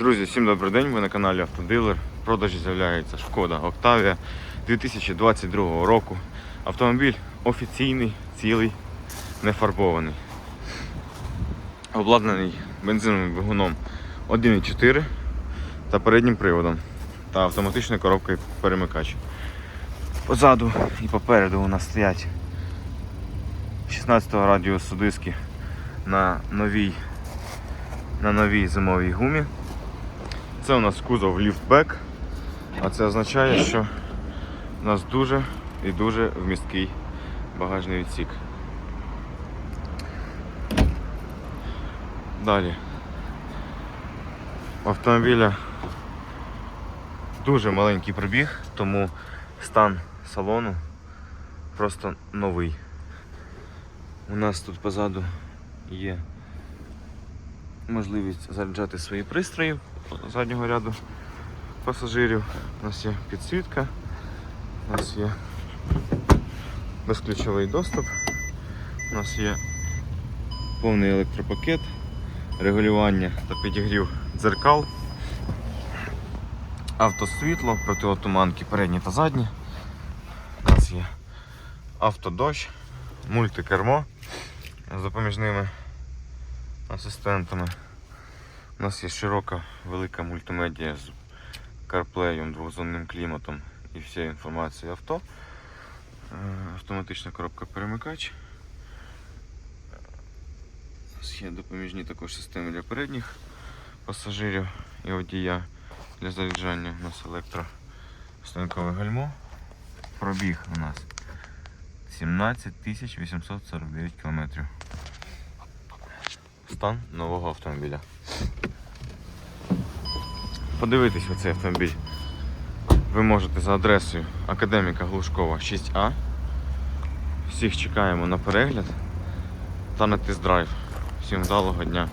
Друзі, всім добрий день. Ви на каналі Автодилер. В продажі з'являється Шкода Октавія 2022 року. Автомобіль офіційний, цілий, не фарбований. Обладнаний бензиновим двигуном 1.4 та переднім приводом та автоматичною коробкою перемикач. Позаду і попереду у нас стоять 16 го радіусу диски на новій на новій зимовій гумі. Це у нас кузов ліфтбек, а це означає, що у нас дуже і дуже вмісткий багажний відсік. Далі. Автомобіля дуже маленький пробіг, тому стан салону просто новий. У нас тут позаду є можливість заряджати свої пристрої заднього ряду пасажирів. У нас є підсвітка, у нас є безключовий доступ, у нас є повний електропакет, регулювання та підігрів дзеркал, автосвітло, протиотуманки передні та задні. У нас є автодощ, мультикермо з допоміжними асистентами. У нас є широка велика мультимедіа з CarPlay, двохзонним кліматом і вся інформація авто. Е, Автоматична коробка перемикач. У нас Є допоміжні також системи для передніх пасажирів і водія для заряджання. У нас електростанкове гальмо. Пробіг у нас 17 849 кілометрів стан нового автомобіля. Подивитись оцей автомобіль ви можете за адресою Академіка Глушкова 6А. Всіх чекаємо на перегляд та на тест-драйв. Всім вдалого дня!